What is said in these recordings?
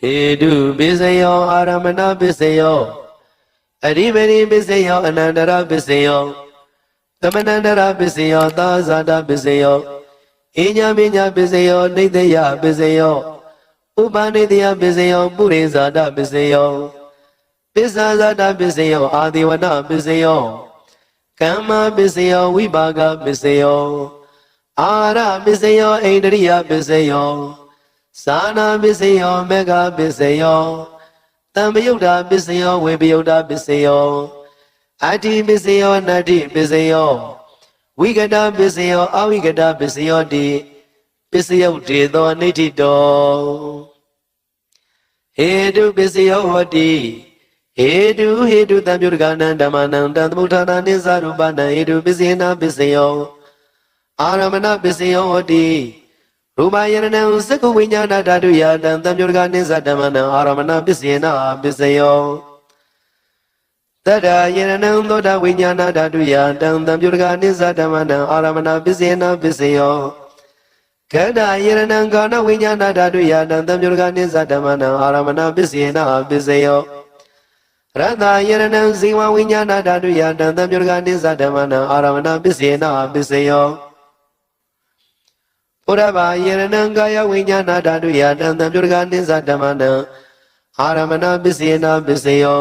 ဟေတုပစ္စယောအာရမဏပစ္စယောအရိပရိပစ္စယောအနန္တရပစ္စယောသမဏန္တရပစ္စယောသာဇာတပစ္စယောအညပညာပစ္စယောနေတယပစ္စယောဥပနိတယပစ္စယောပုရိဇာတပစ္စယောပစ္ဆာဇာတပစ္စယောအာဒီဝနပစ္စယောကမ္မပစ္စယောဝိပါကပစ္စယောအာရပစ္စယောဣန္ဒရိယပစ္စယော သာနာပစ္စယောမေဃပစ္စယောတံပယုတ်တာပစ္စယောဝေပယုတ်တာပစ္စယောအတ္တိပစ္စယောနတ္တိပစ္စယောဝိကတပစ္စယောအဝိကတပစ္စယောတိပစ္စယုတ်တေသောနိဋ္ဌိတောဟေတုပစ္စယောဟောတိဟေတုဟေတုတံပြုတကနံဓမ္မနံတံသမုဋ္ဌာနာနိသရူပနံဟေတုပစ္စေနာပစ္စယောအာရမဏပစ္စယောဟောတိ ရူပယရဏံသက္ကဝိညာဏဓာတုယတံတံပြုတကနိသဓမ္မနံအာရမဏပစ္စေနာပစ္စယောတတ္တယရဏံသောတာဝိညာဏဓာတုယတံတံပြုတကနိသဓမ္မနံအာရမဏပစ္စေနာပစ္စယောခန္ဓာယရဏံကာဏဝိညာဏဓာတုယတံတံပြုတကနိသဓမ္မနံအာရမဏပစ္စေနာပစ္စယောရတ္တယရဏံဇိဝဝိညာဏဓာတုယတံတံပြုတကနိသဓမ္မနံအာရမဏပစ္စေနာပစ္စယော ဘုရဘာယရဏံကာယဝိညာဏဓာတုယတံတံပြုတကနိသဓမ္မနံအာရမဏပစ္စေနာပစ္စယော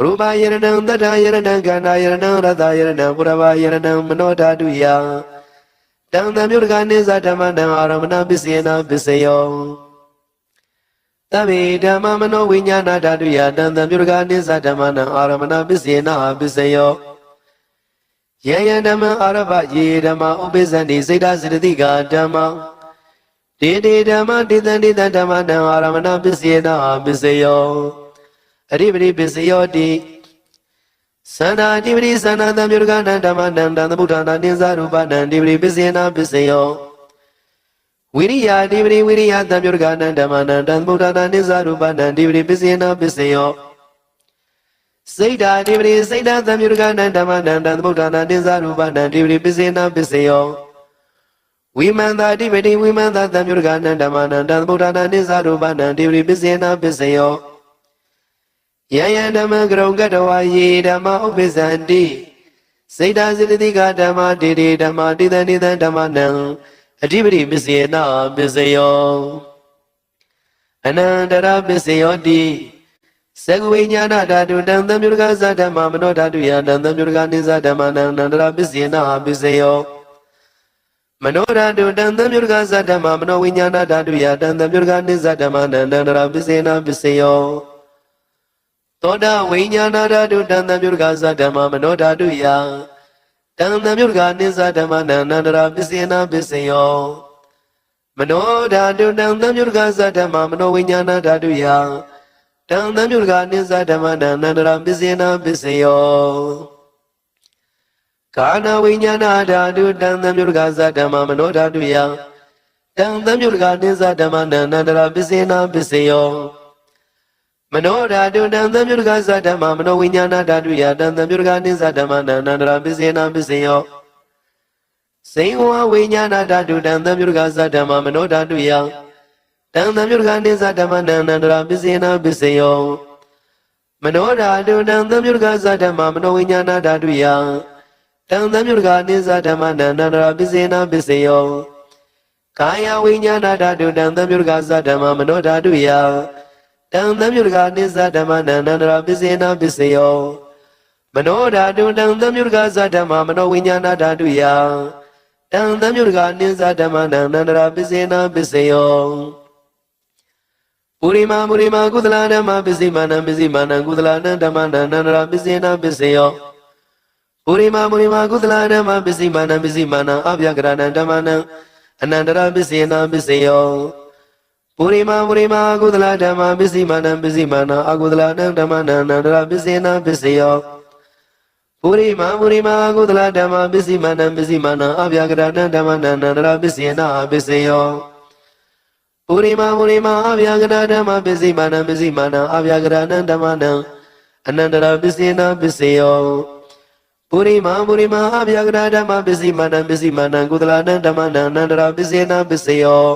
ရူပယရဏံတတ္တယရဏံခန္ဓာယရဏံရတ္တယရဏံဘုရဘာယရဏံမနောဓာတုယတံတံပြုတကနိသဓမ္မနံအာရမဏပစ္စေနာပစ္စယောတဗေဓမ္မမနောဝိညာဏဓာတုယတံတံပြုတကနိသဓမ္မနံအာရမဏပစ္စေနာပစ္စယော ယေယဓမ္မအာရဘယေဓမ္မဥပိစ္ဆန္တိစိတ်ဓာစရတိကဓမ္မတေတေဓမ္မတေတံတေတံဓမ္မနံအာရမဏပစ္စေနာပစ္စယောအရိပရိပစ္စယောတိသန္တာတိပရိသန္တာတံပြုတကနံဓမ္မနံတံသမုဋ္ဌာနာနိသရူပနံတိပရိပစ္စေနာပစ္စယောဝိရိယတိပရိဝိရိယတံပြုတကနံဓမ္မနံတံသမုဋ္ဌာနာနိသရူပနံတိပရိပစ္စေနာပစ္စယော စိတ်ဓာတိပရိစိတ်ဓာတံပြုတကနံဓမ္မနံတံသမုဋ္ဌာနာနိသရူပနံတိပရိပစ္စေနာပစ္စယောဝိမန္တာတိပတိဝိမန္တာတံပြုတကနံဓမ္မနံတံသမုဋ္ဌာနာနိသရူပနံတိပရိပစ္စေနာပစ္စယောယယဓမ္မကရုံကတဝါယေဓမ္မဥပ္ပဇန္တိစေတစေတတိကဓမ္မတေတေဓမ္မတိတံတိတံဓမ္မနံအဓိပတိပစ္စေနာပစ္စယောအနန္တရပစ္စယောတိ သကဝိညာဏဓာတုတံသံမြုတကသဓမ္မမနောဓာတုယတံသံမြုတကနိသဓမ္မနံအနန္တရပစ္စေနာပစ္စယောမနောဓာတုတံသံမြုတကသဓမ္မမနောဝိညာဏဓာတုယတံသံမြုတကနိသဓမ္မနံအနန္တရပစ္စေနာပစ္စယောသောတာဝိညာဏဓာတုတံသံမြုတကသဓမ္မမနောဓာတုယတံသံမြုတကနိသဓမ္မနံအနန္တရပစ္စေနာပစ္စယောမနောဓာတုတံသံမြုတကသဓမ္မမနောဝိညာဏဓာတုယ တံသံမြုတကနိသဓမ္မနံအနန္တရပစ္စေနာပစ္စယောကာနဝိညာဏဓာတုတံသံမြုတကသဓမ္မမနောဓာတုယတံသံမြုတကနိသဓမ္မနံအနန္တရပစ္စေနာပစ္စယောမနောဓာတုတံသံမြုတကသဓမ္မမနောဝိညာဏဓာတုယတံသံမြုတကနိသဓမ္မနံအနန္တရပစ္စေနာပစ္စယောစိန်ဝဝိညာဏဓာတုတံသံမြုတကသဓမ္မမနောဓာတုယ တံသံမြုတကနိသဓမ္မနံအနန္တရပစ္စေနာပစ္စယောမနောဓာတုတံသံမြုတကသဓမ္မမနောဝိညာဏဓာတုယတံသံမြုတကနိသဓမ္မနံအနန္တရပစ္စေနာပစ္စယောကာယဝိညာဏဓာတုတံသံမြုတကသဓမ္မမနောဓာတုယတံသံမြုတကနိသဓမ္မနံအနန္တရပစ္စေနာပစ္စယောမနောဓာတုတံသံမြုတကသဓမ္မမနောဝိညာဏဓာတုယတံသံမြုတကနိသဓမ္မနံအနန္တရပစ္စေနာပစ္စယော ပုရိမာပုရိမာကုသလဓမ္မပစ္စည်းမာနံပစ္စည်းမာနံကုသလနံဓမ္မနံအနန္တရပစ္စေနာပစ္စယောပုရိမာပုရိမာကုသလဓမ္မပစ္စည်းမာနံပစ္စည်းမာနံအဗျကရဏံဓမ္မနံအနန္တရပစ္စေနာပစ္စယောပုရိမာပုရိမာကုသလဓမ္မပစ္စည်းမာနံပစ္စည်းမာနံအကုသလနံဓမ္မနံအနန္တရပစ္စေနာပစ္စယောပုရိမာပုရိမာကုသလဓမ္မပစ္စည်းမာနံပစ္စည်းမာနံအဗျကရဏံဓမ္မနံအနန္တရပစ္စေနာပစ္စယော ပုရိမာပုရိမာအဗျာကရဓမ္မပစ္စည်းမာနံပစ္စည်းမာနံအဗျာကရဏံဓမ္မနံအနန္တရပစ္စေနာပစ္စယောပုရိမာပုရိမာအဗျာကရဓမ္မပစ္စည်းမာနံပစ္စည်းမာနံကုသလနံဓမ္မနံအနန္တရပစ္စေနာပစ္စယော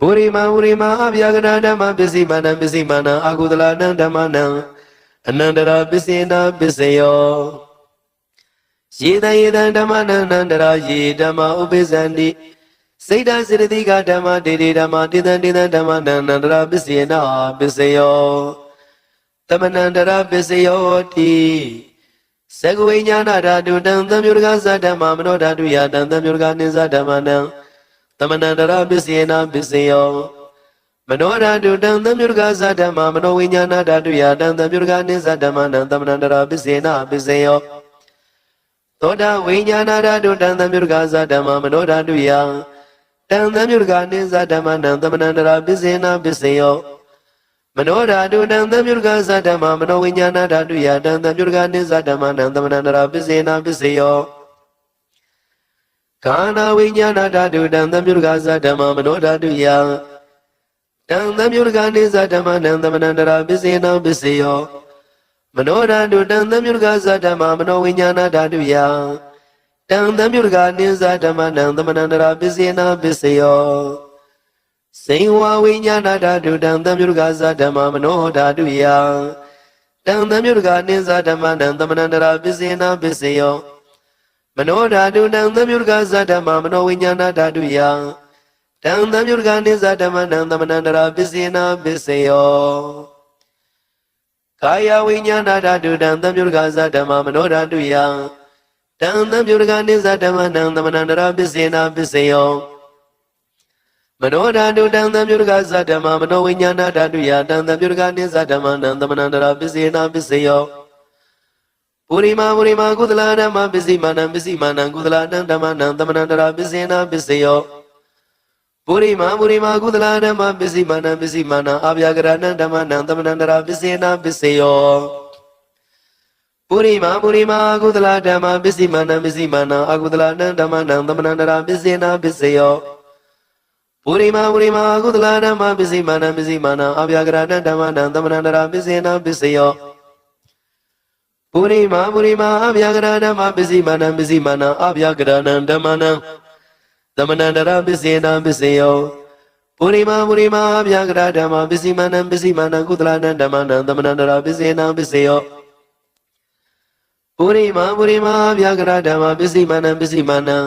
ပုရိမာပုရိမာအဗျာကရဓမ္မပစ္စည်းမာနံပစ္စည်းမာနံအာဟုတလနံဓမ္မနံအနန္တရာပစ္စေနာပစ္စယောယေတယေတဓမ္မနံနန္တရာယေဓမ္မဥပိသန္တိ စိတ်တစေတသိကဓမ္မတေတေဓမ္မတေတံတေတံဓမ္မနံနန္တရာပစ္စေနာပစ္စယောတမနန္တရာပစ္စယောတိသကဝိညာဏဓာတုတံသံယုတကသဓမ္မမနောဓာတုယတံသံယုတကနိသဓမ္မနံသမဏန္တရာပစ္စေနာပစ္စယောမနောဓာတုတံသံယုတကသဓမ္မမနောဝိညာဏဓာတုယတံသံယုတကနိသဓမ္မနံသမဏန္တရာပစ္စေနာပစ္စယောသောတာဝိညာဏဓာတုတံသံယုတကသဓမ္မမနောဓာတုယ တံသံယုတကနိသဓမ္မနံသမဏန္တရာပစ္စေနာပစ္စယောမနောဓာတုတံသံယုတကသဓမ္မမနောဝိညာဏဓာတုယတံသံယုတကနိသဓမ္မနံသမဏန္တရာပစ္စေနာပစ္စယောကာနာဝိညာဏဓာတုတံသံယုတကသဓမ္မမနောဓာတုယတံသံယုတကနိသဓမ္မနံသမဏန္တရာပစ္စေနာပစ္စယောမနောဓာတုတံသံယုတကသဓမ္မမနောဝိညာဏဓာတုယ တံသံယုတကနိသဓမ္မနံသမဏန္တရာပစ္စေနာပစ္စယောစေဝဝိညာဏဓာတုတံသံယုတကသဓမ္မမနောဓာတုယတံသံယုတကနိသဓမ္မနံသမဏန္တရာပစ္စေနာပစ္စယောမနောဓာတုတံသံယုတကသဓမ္မမနောဝိညာဏဓာတုယတံသံယုတကနိသဓမ္မနံသမဏန္တရာပစ္စေနာပစ္စယောကာယဝိညာဏဓာတုတံသံယုတကသဓမ္မမနောဓာတုယ တံသံယုတကနိသဓမ္မနံသမဏန္တရာပစ္စေနာပစ္စယောမနောဓာတုတံသံယုတကသဓမ္မမနောဝိညာဏဓာတုယတံသံယုတကနိသဓမ္မနံသမဏန္တရာပစ္စေနာပစ္စယောပုရိမာပုရိမာကုသလဓမ္မပစ္စည်းမာနံပစ္စည်းမာနံကုသလတံဓမ္မနံသမဏန္တရာပစ္စေနာပစ္စယောပုရိမာပုရိမာကုသလဓမ္မပစ္စည်းမာနံပစ္စည်းမာနံအာဗျာကရဏံဓမ္မနံသမဏန္တရာပစ္စေနာပစ္စယော ပုရိမာပုရိမာကုသလဓမ္မပစ္စည်းမာနံပစ္စည်းမာနံအာကုသလတံဓမ္မနံသမဏန္တရာပစ္စေနာပစ္စယောပုရိမာပုရိမာကုသလဓမ္မပစ္စည်းမာနံပစ္စည်းမာနံအာဗျာကရဏံဓမ္မနံသမဏန္တရာပစ္စေနာပစ္စယောပုရိမာပုရိမာအဗျာကရဓမ္မပစ္စည်းမာနံပစ္စည်းမာနံအဗျာကရဏံဓမ္မနံသမဏန္တရာပစ္စေနာပစ္စယောပုရိမာပုရိမာအဗျာကရဓမ္မပစ္စည်းမာနံပစ္စည်းမာနံကုသလနံဓမ္မနံသမဏန္တရာပစ္စေနာပစ္စယော ပုရိမာပုရိမာအဗျာကရဓမ္မပစ္စည်းမာနံပစ္စည်းမာနံ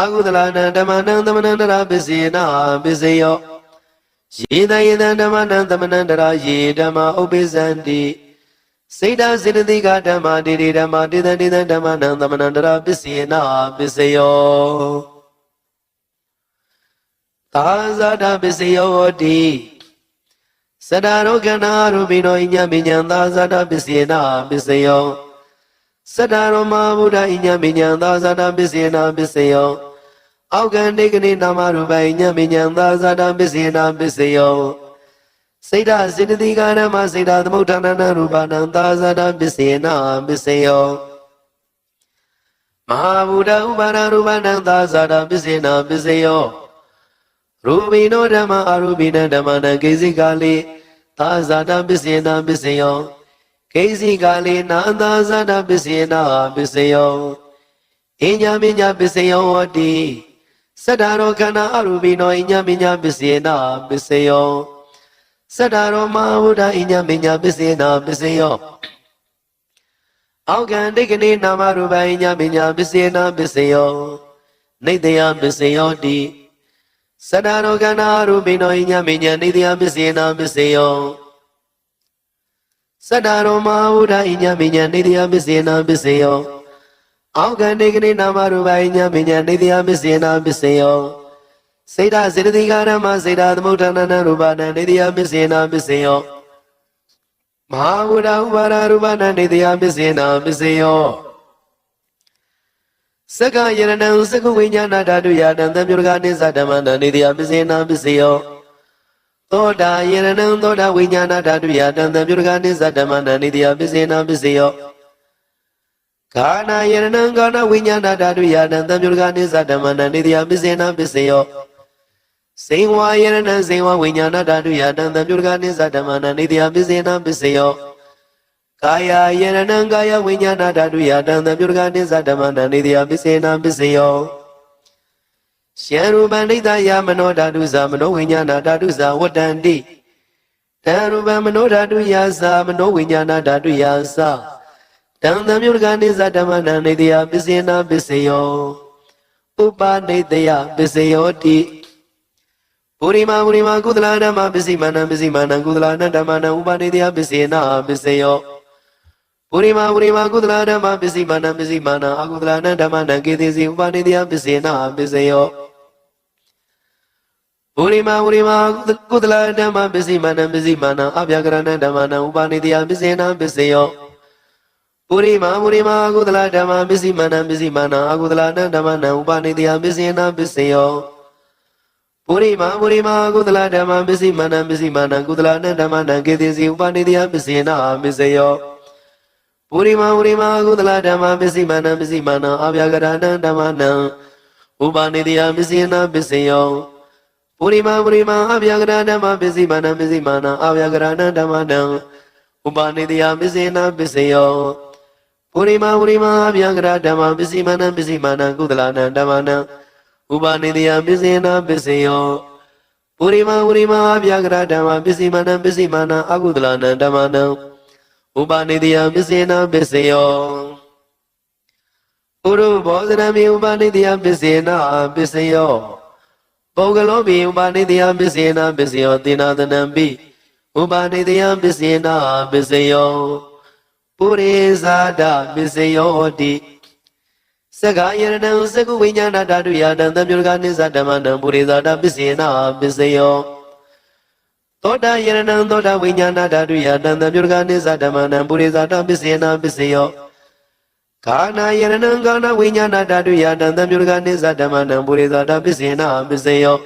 အကုသလနံဓမ္မနံသမဏန္တရာပစ္စေနာပစ္စယောယေတယေတဓမ္မနံသမဏန္တရာယေဓမ္မဥပ္ပဇန္တိစေတစေတသိကဓမ္မတိတိဓမ္မတိတံတိတံဓမ္မနံသမဏန္တရာပစ္စယေနာပစ္စယောသာဇာတပစ္စယောတိစတရောကနာရူပိနောညမညံသာဇာတပစ္စယေနာပစ္စယော စတရောမဗုဒ္ဓညမညံသာဇာတပစ္စယေနာပစ္စယောအောက်ကံဒိကနေနာမရူပိညမညံသာဇာတပစ္စယေနာပစ္စယောစေတစေတသိကာရမစေတသမုဋ္ဌာနရူပနံသာဇာတပစ္စေနာပစ္စယောမဟာဗုဒ္ဓဥပါဒရူပနံသာဇာတပစ္စေနာပစ္စယောရူပိနောဓမ္မအရူပိနံဓမ္မနံကိစိကာလိသာဇာတပစ္စေနာပစ္စယော ကိစိကာလိနာသာဇာတပစ္စေနာပစ္စယောအညမညပစ္စယောဟောတိစတ္တရောခန္ဓာအရူပိနောအညမညပစ္စေနာပစ္စယောစတ္တရောမဝုဒ္ဓအိညာမညာပစ္စေနာပစ္စယောအောက်ကံဒိဋ္ဌိနာမရူပအိညာမညာပစ္စေနာပစ္စယောနေတယပစ္စယောတိစတ္တရောကနာရူပိနောအိညာမညာနေတယပစ္စေနာပစ္စယော စတ္တရောမဝုဒ္ဓအိညာမညာနေတယပစ္စေနာပစ္စယောအောက်ကံဒိဋ္ဌိနာမရူပအိညာမညာနေတယပစ္စေနာပစ္စယောစေတစေတသိကာရမစေတသမုဋ္ဌာနနရူပနံနေတယပစ္စေနာပစ္စယောမဟာဝုဒ္ဓဥပါရရူပနံနေတယပစ္စေနာပစ္စယောစက္ကယရဏံသက္ကဝိညာဏဓာတုယတံသံပြုရကနိစ္စဓမ္မနံနေတယပစ္စေနာပစ္စယော သောတာယရဏံသောတာဝိညာဏဓာတုယတံသံပြုရကနိစ္စဓမ္မနံနေတယပစ္စေနာပစ္စယောကာနာယရဏံကာနဝိညာဏဓာတုယတံသံပြုရကနိစ္စဓမ္မနံနေတယပစ္စေနာပစ္စယောစေဝါယရဏစေဝဝိညာဏဓာတုယတံတံပြုရကနိစ္စဓမ္မနာနေတယပစ္စေနပစ္စယောကာယယရဏံကာယဝိညာဏဓာတုယတံတံပြုရကနိစ္စဓမ္မနာနေတယပစ္စေနပစ္စယော ရှံရူပံဒိဋ္ဌယမနောဓာတုသမနောဝိညာဏဓာတုသဝတ္တန္တိတံရူပံမနောဓာတုယာသမနောဝိညာဏဓာတုယာသတံသမြုဒ္ဒကနေသဓမ္မနံနေတယပစ္စေနာပစ္စယောဥပနေတယပစ္စယောတိပုရိမာပုရိမာကုသလဓမ္မပစ္စည်းမနံပစ္စည်းမနံကုသလနဓမ္မနံဥပနေတယပစ္စေနာပစ္စယောပုရိမာပုရိမာကုသလဓမ္မပစ္စည်းမနံပစ္စည်းမနံအကုသလနဓမ္မနံကေတိစီဥပနေတယပစ္စေနာပစ္စယော ပုရိမာပုရိမာကုသလဓမ္မပစ္စည်းမနံပစ္စည်းမနံအဗျာကရဏဓမ္မနံဥပနေတယပစ္စေနာပစ္စယောပုရိမာပုရိမာကုသလဓမ္မပစ္စည်းမနံပစ္စည်းမနံအကုသလနဓမ္မနံဥပနေတယပစ္စေနာပစ္စယောပုရိမာပုရိမာကုသလဓမ္မပစ္စည်းမနံပစ္စည်းမနံကုသလနဓမ္မနံကေတိစီဥပနေတယပစ္စေနာပစ္စယောပုရိမာပုရိမာကုသလဓမ္မပစ္စည်းမနံပစ္စည်းမနံအဗျာကရဏဓမ္မနံဥပနေတယပစ္စေနာပစ္စယော ပုရိမာပုရိမာအဗျာကရဓမ္မပစ္စည်းမနံပစ္စည်းမနံအဗျာကရဏဓမ္မနံဥပနေတယပစ္စေနာပစ္စယောပုရိမာပုရိမာအဗျာကရဓမ္မပစ္စည်းမနံပစ္စည်းမနံကုသလနံဓမ္မနံဥပနိတယပစ္စေနာပစ္စယောပုရိမာပုရိမာအဗျာကရဓမ္မပစ္စည်းမနံပစ္စည်းမနံအကုသလနံဓမ္မနံဥပနိတယပစ္စေနာပစ္စယောပုရုဘောဇနမေဥပနိတယပစ္စေနာပစ္စယော ပုဂ္ဂလောပိဥပနိတယပစ္စေနာပစ္စယောတိနာသနံပိဥပနိတယပစ္စေနာပစ္စယောပုရိဇာတပစ္စယောတိစက္ခာယရဏံစကုဝိညာဏဓာတုယတံသမြုကနိစ္စဓမ္မနံပုရိသတာပစ္စေနာပစ္စယောသောတာယရဏံသောတာဝိညာဏဓာတုယတံသမြုကနိစ္စဓမ္မနံပုရိသတာပစ္စေနာပစ္စယော ကာနာယရဏံကာနာဝိညာဏဓာတုယတံသမြုကနိစ္စဓမ္မနံပုရိသတာပစ္စေနာပစ္စယော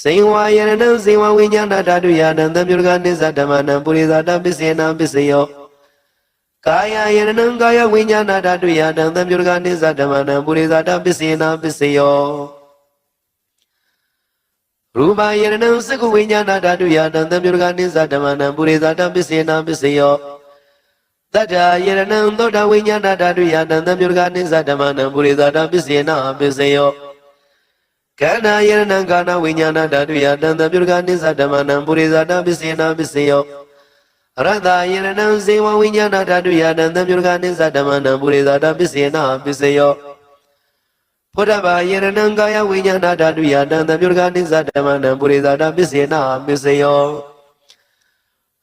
စေဝါယရဏံစေဝဝိညာဏဓာတုယတံသမြုကနိစ္စဓမ္မနံပုရိသတာပစ္စေနာပစ္စယောကာယယရဏံကာယဝိညာဏဓာတုယတံသံပြုရကနိစ္စဓမ္မနံပုရိသတာပစ္စေနာပစ္စယောရူပယရဏံစကုဝိညာဏဓာတုယတံသံပြုရကနိစ္စဓမ္မနံပုရိသတာပစ္စေနာပစ္စယော တတ္ထာယရဏံသောတာဝိညာဏဓာတုယတံသံပြုရကနိစ္စဓမ္မနံပုရိသတာပစ္စေနာပစ္စယောကန္နာယရဏံကာနဝိညာဏဓာတုယတံသံပြုရကနိစ္စဓမ္မနံပုရိသတာပစ္စေနာပစ္စယောရတယရဏံဇေဝဝိညာဏဓာတုယတံသံပြုရကနိစ္စဓမ္မနံပုရိသတာပစ္စေနာပစ္စယောဖုဒ္ဓဘာယရဏံကာယဝိညာဏဓာတုယတံသံပြုရကနိစ္စဓမ္မနံပုရိသတာပစ္စေနာပစ္စယော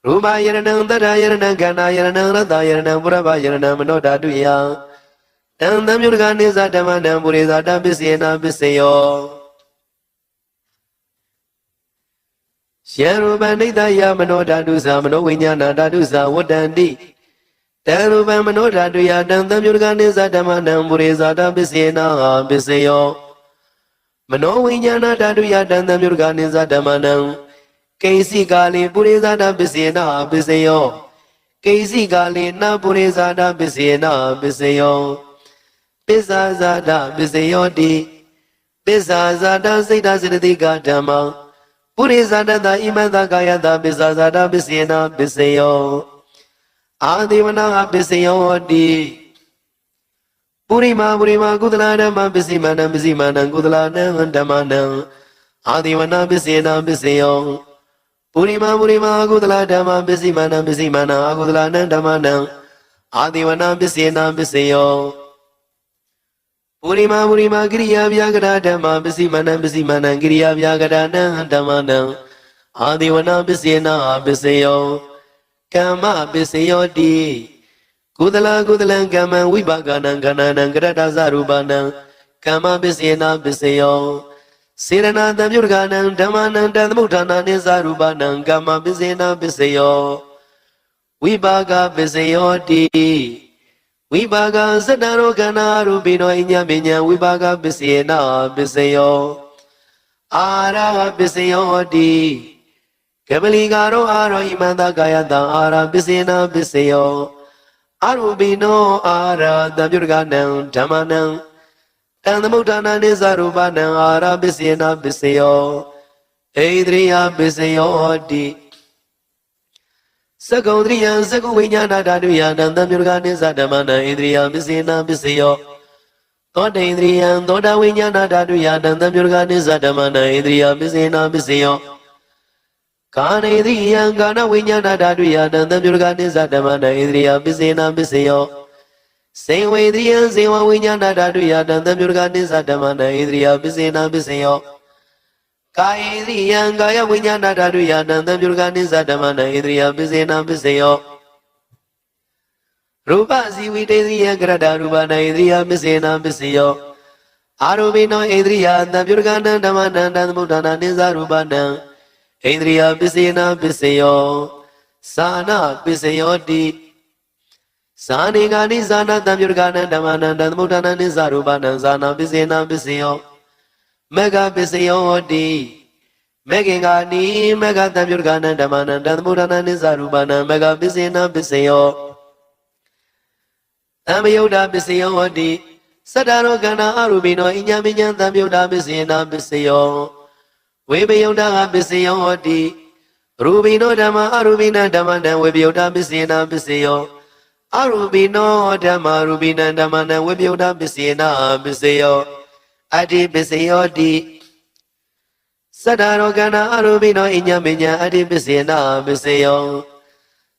ရူပယရဏံတတ္ထယရဏံကန္နာယရဏံရတယရဏံပုရဘယရဏံမနောဓာတုယတံသံပြုရကနိစ္စဓမ္မနံပုရိသတာပစ္စေနာပစ္စယောယေရူပံနိတယမနောဓာတုသမနောဝိညာဏဓာတုသဝတ္တန္တိတရူပံမနောဓာတုယတံသံယုတကနိသဓမ္မနံပုရိသတာပစ္စေနာပစ္စယောမနောဝိညာဏဓာတုယတံသံယုတကနိသဓမ္မနံ ကိဉ္စီကာလေပုရိသတာပစ္စေနာပစ္စယောကိဉ္စီကာလေနပုရိသတာပစ္စေနာပစ္စယောပစ္ဆာဇာတပစ္စယောတိပစ္ဆာဇာတစိတ်တစေတသိကဓမ္မပုရိသတတဣမတကာယတပစ္ဆာဇာတပစ္စေနာပစ္စယောအာဒေဝနာပစ္စယောတိပုရိမာပုရိမာကုသလဓမ္မပစ္စည်းမနံပစ္စည်းမနံကုသလနံဓမ္မနံအာဒေဝနာပစ္စေနာပစ္စယော ပုရိမာပုရိမာကုသလဓမ္မပစ္စည်းမနံပစ္စည်းမနံအကုသလနံဓမ္မနံအာဒေဝနာပစ္စေနာပစ္စယောပုရိမာပုရိမာကိရိယာဗျာကရဓမ္မပစ္စည်းမနံပစ္စည်းမနံကိရိယာဗျာကရဏံဓမ္မနံအာဒီဝနာပစ္စေနာပစ္စယောကမ္မပစ္စယောတိကုသလကုသလံကမ္မံဝိပါကနံခန္ဓာနံကရတသရူပနံကမ္မပစ္စေနာပစ္စယော စေရနာတံပြုတကနံဓမ္မနံတံသမုဋ္ဌာနာနိသရူပနံကမ္မပစ္စေနာပစ္စယောဝိပါကပစ္စယောတိဝိပါကသတ္တရောခန္ဓာရူပိနောအညပညာဝိပါကပစ္စယေနာပစ္စယောအာရပစ္စယောတိကပလီကာရောအာရောဣမန္တကာယတံအာရပစ္စယေနာပစ္စယောအရူပိနောအာရတံပြုတကနံဓမ္မနံ တံသမုဋ္ဌာနာနိသရူပနံအာရပစ္စယေနာပစ္စယောဣဒရိယပစ္စယောတိသကုံတရိယသကုဝိညာဏဓာတုယနံသံမြုကနိစ္စဓမ္မနံဣန္ဒြိယပစ္စေနာပစ္စယောသောတေန္ဒြိယံသောတာဝိညာဏဓာတုယတံသံပြုရကနိစ္စဓမ္မနံဣန္ဒြိယပစ္စေနာပစ္စယောကာနေန္ဒြိယံကာနဝိညာဏဓာတုယတံသံပြုရကနိစ္စဓမ္မနံဣန္ဒြိယပစ္စေနာပစ္စယော စေဝေန္ဒြိယံစေဝဝိညာဏဓာတုယတံသံပြုရကနိစ္စဓမ္မနံဣန္ဒြိယပစ္စေနာပစ္စယောကာယေန္ဒြိယံကာယဝိညာဏဓာတုယတံသံပြုရကနိစ္စဓမ္မနံဣန္ဒြိယပစ္စေနာပစ္စယောရူပဇီဝိတေဇိယကရတရူပနာဣန္ဒြိယပစ္စေနာပစ္စယောအာရုပိနောဣန္ဒြိယသံပြုရကနံဓမ္မနံတံသမုဒ္ဒနာနိစ္စရူပနံဣန္ဒြိယပစ္စေနာပစ္စယောသာနာပစ္စယောတိ ဇာနေဂာနိဇာနာသံပြုရကနံဓမ္မနံတံသမုဒ္ဒနာနိစ္စရူပနံဇာနာပစ္စေနာပစ္စယောမေဃပစ္စယောတိမေခင်္ဂာနိမေဃသံပြုရကနံဓမ္မနံတံသမုဒ္ဒနာနိစ္စရူပနံမေဃပစ္စေနာပစ္စယောသံမယုတ်တာပစ္စယောဟောတိစတ္တရောကန္နာအရူပိနောအညမညံသံမယုတ်တာပစ္စယေနာပစ္စယောဝေပယုတ်တာပစ္စယောဟောတိရူပိနောဓမ္မအရူပိနဓမ္မတံဝေပယုတ်တာပစ္စယေနာပစ္စယော အရူပိနောဓမ္မရူပိနဓမ္မတံဝေပယုတ်တာပစ္စယေနာပစ္စယောအတ္တိပစ္စယောတိစတ္တရောကန္နာအရူပိနောအညမညံအတ္တိပစ္စယေနာပစ္စယော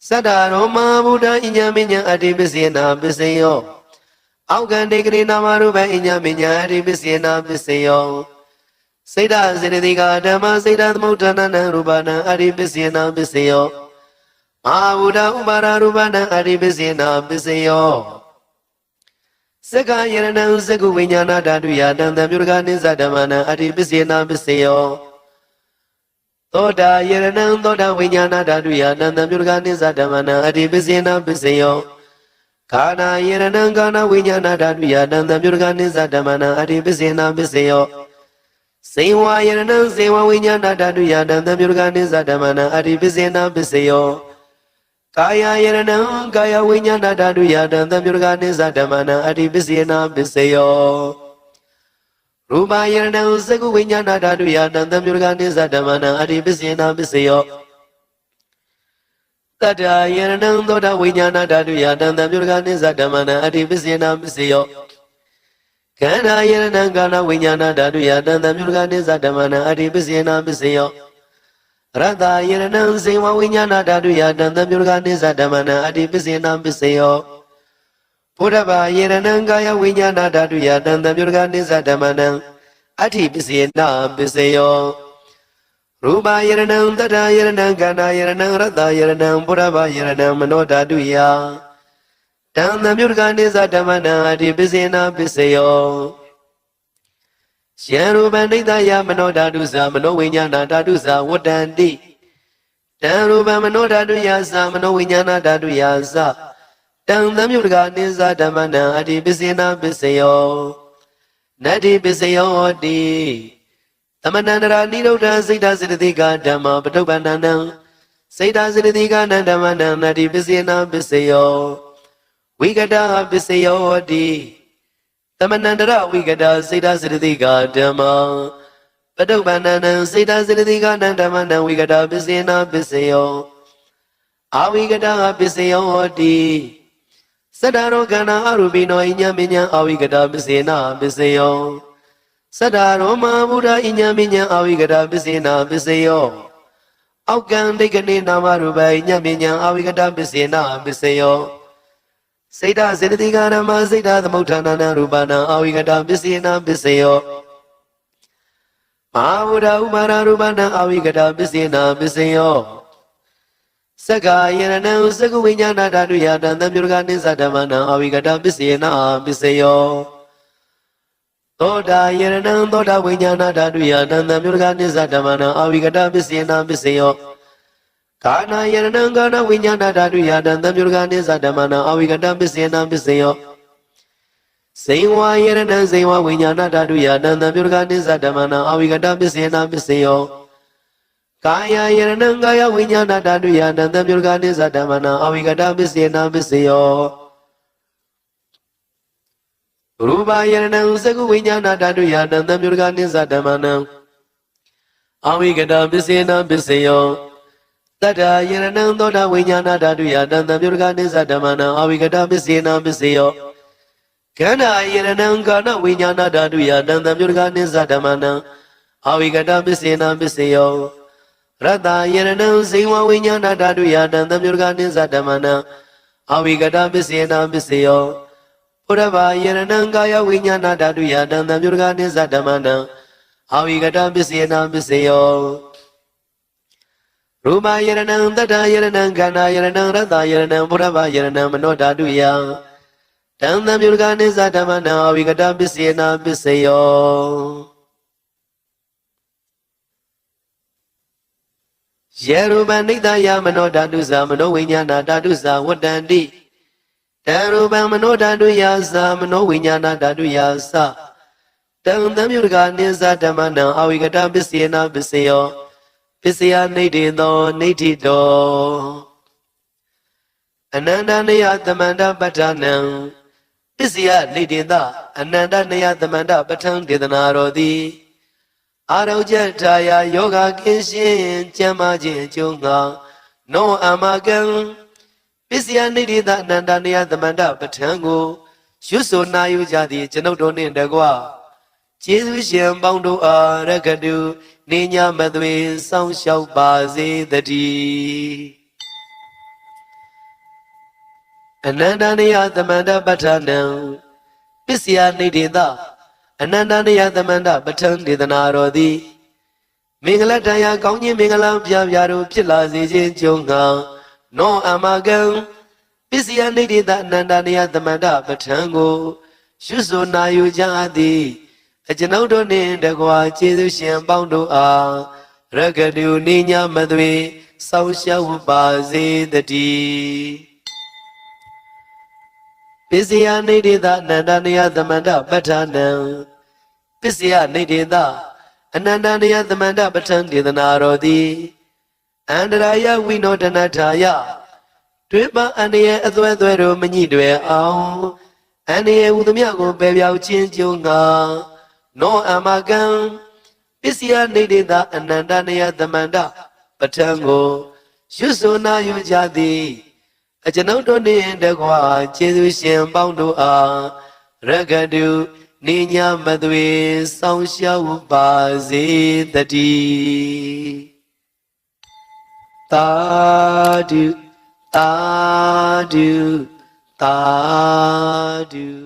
သတ္တရောမဗုဒ္ဓအညမညံအတ္တိပစ္စေနာပစ္စယောအောက်ကံတေကရိနာမရူပအညမညံအတ္တိပစ္စေနာပစ္စယောစိတ်ဓာစေတသိကဓမ္မစိတ်ဓာသမုဋ္ဌာနနံရူပနံအတ္တိပစ္စေနာပစ္စယော မဟာဗုဒ္ဓဥပါရရူပနံအတ္တိပစ္စေနာပစ္စယောစက္ခယရဏံစက္ခုဝိညာဏဓာတုယတံတံပြုရကနိစ္စဓမ္မနံအတ္တိပစ္စေနာပစ္စယောသောတာယရဏံသောတာဝိညာဏဓာတုယနန္တပြုရကနိစ္စဓမ္မနံအတ္တိပစ္စေနာပစ္စယောခာနာယရဏံကာနာဝိညာဏဓာတုယနန္တပြုရကနိစ္စဓမ္မနံအတ္တိပစ္စေနာပစ္စယောစေဝယရဏံစေဝဝိညာဏဓာတုယနန္တပြုရကနိစ္စဓမ္မနံအတ္တိပစ္စေနာပစ္စယော ကာယယရဏံကာယဝိညာဏဓာတုယနန္တပြုရကနိစ္စဓမ္မနံအတ္တိပစ္စေနာပစ္စယောရူပယရဏံသကုဝိညာဏဓာတုယတံတံပြုရကနိစ္စဓမ္မနံအတ္တိပစ္စေနာပစ္စယောတတ္တယရဏံသောတာဝိညာဏဓာတုယတံတံပြုရကနိစ္စဓမ္မနံအတ္တိပစ္စေနာပစ္စယောခန္ဓာယရဏံကာဏဝိညာဏဓာတုယတံတံပြုရကနိစ္စဓမ္မနံအတ္တိပစ္စေနာပစ္စယော ရတ္တယရဏံစေဝဝိညာဏဓာတုယတံတံပြုရကနိစ္စဓမ္မနံအတ္တိပစ္စေနာပစ္စယောဘုဒ္ဓဘာယေရဏံကာယဝိညာဏဓာတုယတံတံပြုရကနိစ္စဓမ္မနံအဋ္ဌိပစ္စေနာပစ္စယောရူပယေရဏံတတ္တယေရဏံကန္နာယေရဏံရတ္တယေရဏံဘုဒ္ဓဘာယေရဏံမနောဓာတုယတံတံပြုရကနိစ္စဓမ္မနံအဋ္ဌိပစ္စေနာပစ္စယော ယံရူပနိတယမနောဓာတုသမနောဝိညာဏဓာတုသဝတ္တန္တိတံရူပမနောဓာတုယသမနောဝိညာဏဓာတုယသတံသမြုတကနိစ္စဓမ္မနံအတ္တိပစ္စေနာပစ္စယောနတ္တိပစ္စယောတိသမဏန္တရာနိရုဒ္ဓစိတ်ဓာစေတသိကဓမ္မပထုပ္ပန္နံစိတ်ဓာစေတသိကနံဓမ္မနံနတ္တိပစ္စေနာပစ္စယောဝိကတပစ္စယောတိ သမဏန္တရဝိကတစိတ်ဓာစေတသိကဓမ္မပထုပ္ပန္နံစိတ်ဓာစေတသိကနံဓမ္မနံဝိကတပစ္စေနာပစ္စယောအာဝိကတပစ္စယောတိစတ္တရောကန္နာအရူပိနောအညမညံအာဝိကတာပစ္စေနာပစ္စယောစတ္တရောမဗုဒ္ဓအညမညံအာဝိကတာပစ္စေနာပစ္စယောအောက်ကံဒိဋ္ဌနေနာမရူပအညမညံအာဝိကတာပစ္စေနာပစ္စယော စိတ်ဓာစေတသိကဓမ္မစိတ်ဓာသမုဋ္ဌာနာနာရူပနာအာဝိကတာပစ္စေနာပစ္စယောမဟာဗုဒ္ဓဥပါရရူပနာအာဝိကတာပစ္စေနာပစ္စယောစက္ကာယရဏံစကုဝိညာဏဓာတုယတံသံပြုရကနိစ္စဓမ္မနံအဝိကတပစ္စေနာပစ္စယောသောတာယရဏံသောတာဝိညာဏဓာတုယတံသံပြုရကနိစ္စဓမ္မနံအဝိကတပစ္စေနာပစ္စယော ကာနာယရဏံကာနဝိညာဏဓာတုယတံသံပြုရကနိစ္စဓမ္မနံအဝိကတပစ္စေနာပစ္စယောစေဝါယရဏံစေဝဝိညာဏဓာတုယတံသံပြုရကနိစ္စဓမ္မနံအဝိကတပစ္စေနာပစ္စယောကာယယရဏံကာယဝိညာဏဓာတုယတံသံပြုရကနိစ္စဓမ္မနံအဝိကတပစ္စေနာပစ္စယောရူပယရဏံသကုဝိညာဏဓာတုယတံသံပြုရကနိစ္စဓမ္မနံအဝိကတပစ္စေနာပစ္စယော တတ္တယရဏံသောတာဝိညာဏဓာတုယတံသံပြုရကနိစ္စဓမ္မနံအဝိကတပစ္စေနာပစ္စယောကန္နာယရဏံကာနဝိညာဏဓာတုယတံတံပြုတကနိစ္စဓမ္မနံအာဝိကတပစ္စေနပစ္စယောရတ္တယရဏံဇိဝဝိညာဏဓာတုယတံတံပြုတကနိစ္စဓမ္မနံအာဝိကတပစ္စေနပစ္စယောဘုရဘာယရဏံကာယဝိညာဏဓာတုယတံတံပြုတကနိစ္စဓမ္မနံအာဝိကတပစ္စေနပစ္စယော ရူပယရဏံတတ္တယရဏံခန္ဓာယရဏံရတ္တယရဏံဘုရဘာယရဏံမနောဓာတုယတံတံပြုတကနိစ္စဓမ္မနံအာဝိကတပစ္စေနပစ္စယောယေရူပနိတယမနောဓာတုဇာမနောဝိညာဏဓာတုဇာဝတ္တန္တိတရူပမနောဓာတုယာဇာမနောဝိညာဏဓာတုယာသတံတံမြုတကနိစ္စဓမ္မနံအာဝိကတပစ္စေနပစ္စယော ပစ္စယနိဋ္ဌိသောနိဋ္ဌိတောအနန္တနယသမန္တပဋ္ဌာနံပစ္စယနိဋ္ဌိသအနန္တနယသမန္တပဋ္ဌံဒေသနာတော်သည်အာရုံကျထာယယောဂကင်းရှင်းကျမ်းမာခြင်းအကျိုးငါနောအမကံပစ္စယနိဋ္ဌိသအနန္တနယသမန္တပဋ္ဌံကိုရွတ်ဆိုနာယူကြသည်ကျွန်ုပ်တို့နှင့်တကွ ကျေးဇူးရှင်ပေါင်းတို့အားရကတုနေညာမသွေစောင့်ရှောက်ပါစေတည်းအနန္တနယသမန္တပဋ္ဌာနံပစ္စယနိဋ္ဌိသအနန္တနယသမန္တပဋ္ဌံဒေသနာတော်သည်မင်္ဂလတရားကောင်းခြင်းမင်္ဂလာပြပြတို့ဖြစ်လာစေခြင်းကြုံငါနောအမကံပစ္စယနိဋ္ဌိသအနန္တနယသမန္တပဋ္ဌံကိုရွတ်ဆိုနာယူကြသည် အကျွန်ုပ်တို့နှင့်တကွာကျေးဇူးရှင်ပေါင်းတို့အားရကတုနိညာမသွေစောင့်ရှောက်ပါစေတည်းပစ္စယနိဋ္ဌိသအနန္တနယသမန္တပဋ္ဌာနံပစ္စယနိဋ္ဌိသအနန္တနယသမန္တပဋ္ဌံဒေသနာတော်သည်အန္တရာယဝိနောဒနထာယတွင်ပအန္တရာအသွဲသွဲတို့မညိတွယ်အောင်အန္တရာဟူသည်မြကိုပယ်ပြောက်ခြင်းကြုံငါ နောအမကံပစ္စယနိဋ္ဌိသအနန္တနယသမန္တပဋ္ဌံကိုရွတ်ဆိုနာယူကြသည်အကျွန်ုပ်တို့နှင့်တကွာကျေးဇူးရှင်ပေါင်းတို့အားရကတုနေညာမသွေစောင့်ရှောက်ပါစေတည်းတာဓုတာဓုတာဓု